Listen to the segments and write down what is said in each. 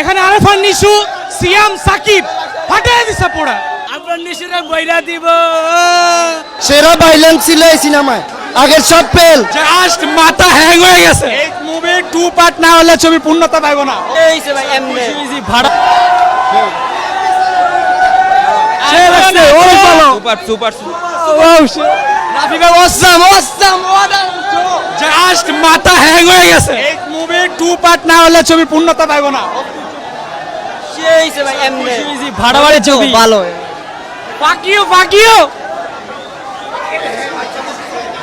এখানে আরেফান নিশু সিয়াম সাকিব ফাটাই দিছে পুরা। আপনার নিশুরে বইরা দিব। সেরা ভাইলেন্স ছিল এই সিনেমায়। আগের সব ফেল জাস্ট মাথা হ্যাং হয়ে গেছে। এই মুভি টু পার্ট না হলে ছবি পূর্ণতা পাইবো না। ভাই এমনি ভাড়া। সে সুপার সুপার রাফি ভাই অসাম অসাম জাস্ট মাথা হ্যাং হয়ে গেছে। এই মুভি টু পার্ট না হলে ছবি পূর্ণতা পাইবো না। সেইছে ভাই? এমনি। ভাড়া বাড়ি ছবি। ভালো। ফাকিও ফাকিও।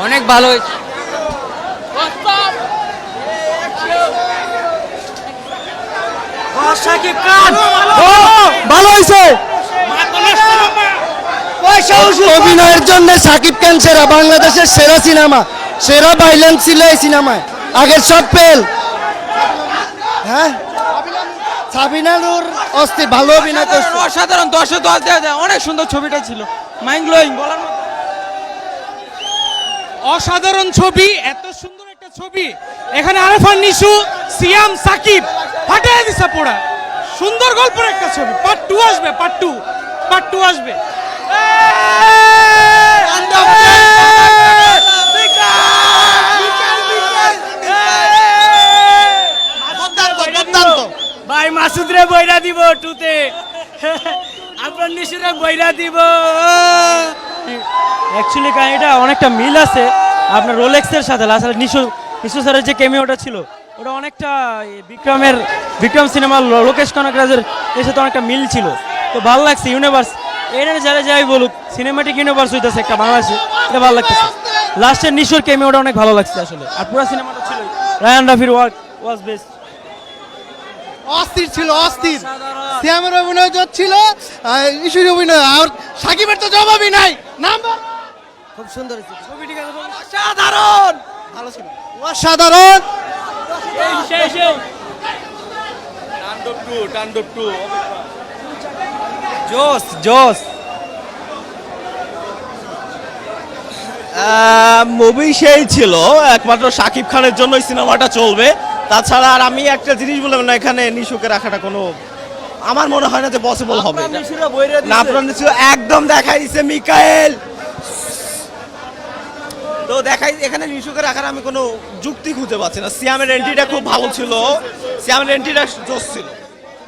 অনেক ভালো হয়েছে। ভালো। হয়েছে। অভিনয়ের জন্য সাকিব খান সেরা বাংলাদেশের সেরা সিনেমা। সেরা ভাইলেন্স ছিল এই সিনেমায়। আগের সব পেল হ্যাঁ? সাবিনা নূর ভালো অভিনয় করছে। অসাধারণ দশে দশ দেওয়া যায় অনেক সুন্দর ছবিটা ছিল। মাইন্ড ব্লোয়িং বলার মতো। অসাধারণ ছবি এত সুন্দর একটা ছবি। এখানে আরেফান নিশু সিয়াম সাকিব ফাটাই দিছে পুরা। সুন্দর গল্পের একটা ছবি। পার্ট টু আসবে পার্ট টু পার্ট টু আসবে। ভাই মাসুদ রে বইরা দিব টুতে। আপনার নিশুরে বইরা দিব। অ্যাকচুয়ালি কাহিনীটা অনেকটা মিল আছে। আপনার রোলেক্সের সাথে আসলে নিশু নিশু স্যারের যে কেমিওটা ছিল, ওটা অনেকটা বিক্রমের, বিক্রম সিনেমার লোকেশ কনকরাজের এর সাথে অনেকটা মিল ছিল। তো ভালো লাগছে ইউনিভার্স এটা যারা যাই বলুক সিনেমাটিক ইউনিভার্স হইতেছে একটা বাংলাদেশে, এটা ভালো লাগতেছে। লাস্টের নিশুর কেমিওটা অনেক ভালো লাগছে আসলে। আর পুরো সিনেমাটা ছিল রায়ান রাফির ওয়ার্ক ওয়াজ বেস্ট অস্থির ছিল অস্থির। শ্যামের অভিনয় যত ছিল আর অভিনয়। আর সাকিবের তো জবাবই নাই। নাম্বার? খুব সুন্দর সাধারণ ভালো ছিল। অসাধারণ! জোস জোস। মুভি সেই ছিল একমাত্র শাকিব খানের জন্যই সিনেমাটা চলবে। তাছাড়া আর আমি একটা জিনিস বললাম না এখানে নিশুকে রাখাটা কোনো আমার মনে হয় না যে পসিবল হবে। না আপনার নিশু একদম দেখাই দিছে মিকায়েল। তো দেখাই এখানে নিশুকে রাখার আমি কোনো যুক্তি খুঁজে পাচ্ছি না। সিয়ামের এন্ট্রিটা খুব ভালো ছিল। সিয়ামের এন্ট্রিটা জোস ছিল।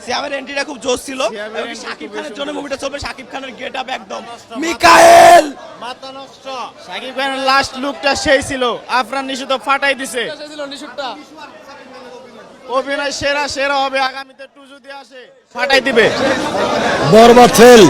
সিয়ামের এন্ট্রিটা খুব জোস ছিল। শাকিব খানের জন্য মুভিটা চলবে শাকিব খানের গেট আপ একদম। মিকায়েল! সাকিব খানের লাস্ট লুকটা সেই ছিল। আফরান নিশু তো ফাটাই দিছে। অভিনয় সেরা সেরা হবে আগামীতে টু যদি আসে ফাটাই দিবে। বরবাদ ফেল।